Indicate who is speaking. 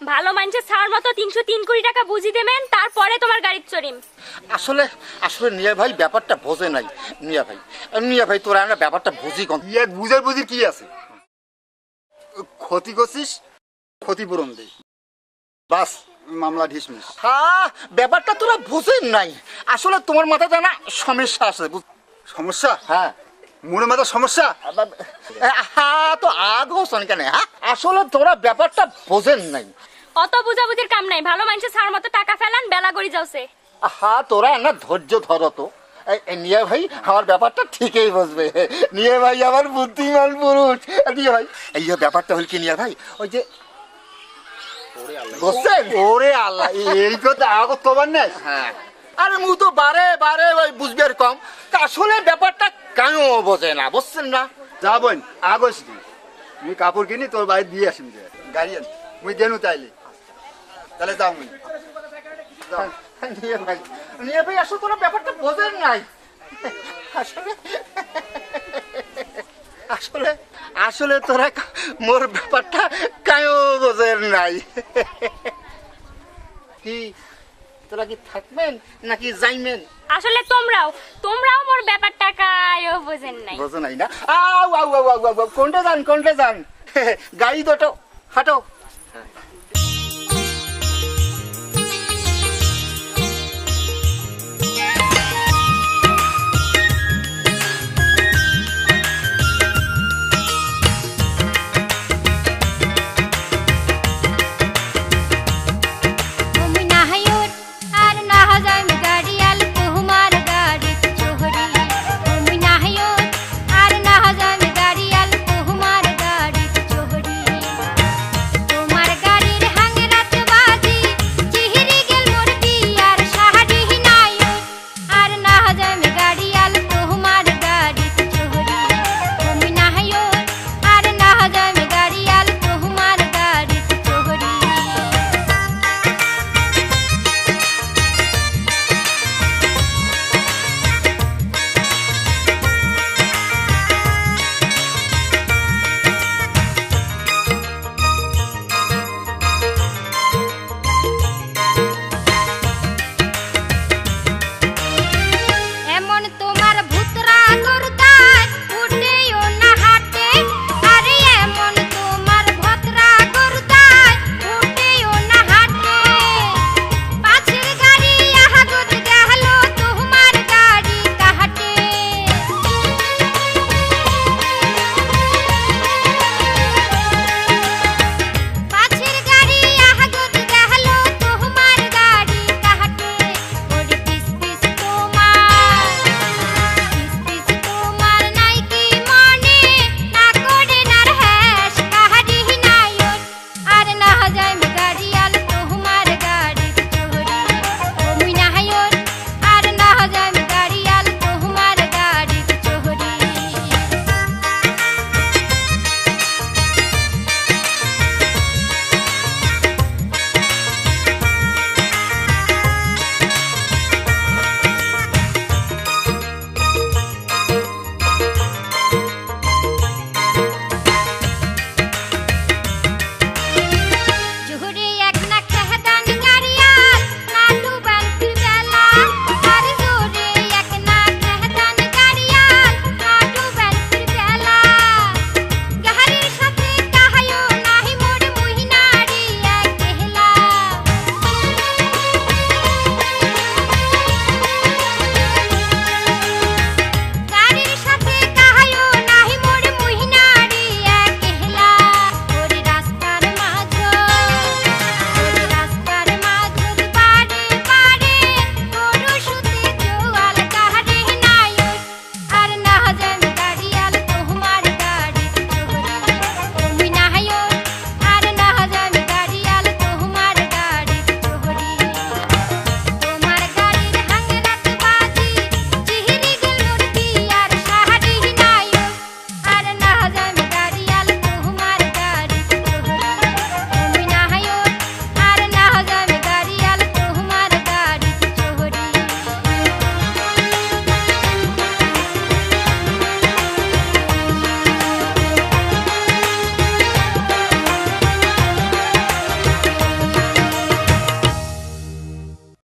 Speaker 1: ভালো মানুষের ছাড় মতো তিনশো তিন কোটি টাকা বুঝি দেবেন তারপরে তোমার গাড়ির চড়িম
Speaker 2: আসলে আসলে নিয়া ভাই ব্যাপারটা বোঝে নাই। নিয়া ভাই নিয়া ভাই তোরা আমরা ব্যাপারটা বুঝি কম
Speaker 3: ইয়ে বুঝার বুঝি কি আছে? ক্ষতি করছিস ক্ষতিপূরণ দে। বাস মামলা ঢিসমিস।
Speaker 2: হ্যাঁ ব্যাপারটা তোরা বুঝেন নাই। আসলে তোমার মাথায় না সমস্যা আছে
Speaker 3: সমস্যা?
Speaker 2: হ্যাঁ।
Speaker 3: মনে মাথা সমস্যা?
Speaker 2: হ্যাঁ তো আগ হোসন কেন হ্যাঁ? আসলে তোরা ব্যাপারটা বোঝেন নাই।
Speaker 1: অত বুঝাবুঝির কাম নাই ভালো মানুষের ছাড় মতো টাকা ফেলান বেলা গড়ি যাওছে
Speaker 2: হ্যাঁ তোরা না ধৈর্য ধরো তো। নিয়ে ভাই আমার ব্যাপারটা ঠিকই বুঝবে। নিয়ে ভাই আমার বুদ্ধিমান পুরুষ। নিয়ে ভাই এই ব্যাপারটা হল কি নিয়ে ভাই ওই যে বুঝছেন
Speaker 3: ওরে আল্লাহ এই কথা আগত তোমার নেই?
Speaker 2: হ্যাঁ। আরে মু তো বারে বারে ওই বুঝবে আর কম। আসলে ব্যাপারটা কেন বোঝে না বুঝছেন না?
Speaker 3: যা বোন আগস দি। মুই কাপড় কিনি তোর বাড়ি দিয়ে আসিম যে। গাড়ি আন মুই দেনু তাইলে। তাহলে যাও মুই।
Speaker 2: নিয়ে ভাই নিয়ে ভাই আসলে তোরা ব্যাপারটা বোঝেন নাই। আসলে আসলে আসলে তোরা মোর ব্যাপারটা কায়ও বোঝেন নাই। কি তোরা কি থাকবেন নাকি যাইবেন?
Speaker 1: আসলে তোমরাও তোমরাও মোর ব্যাপারটা কায়ও বোঝেন নাই।
Speaker 2: বোঝো নাই না? আউ আউ আউ আউ কোনটা যান কোনটা যান? গাড়ি দুটো হাঁটো।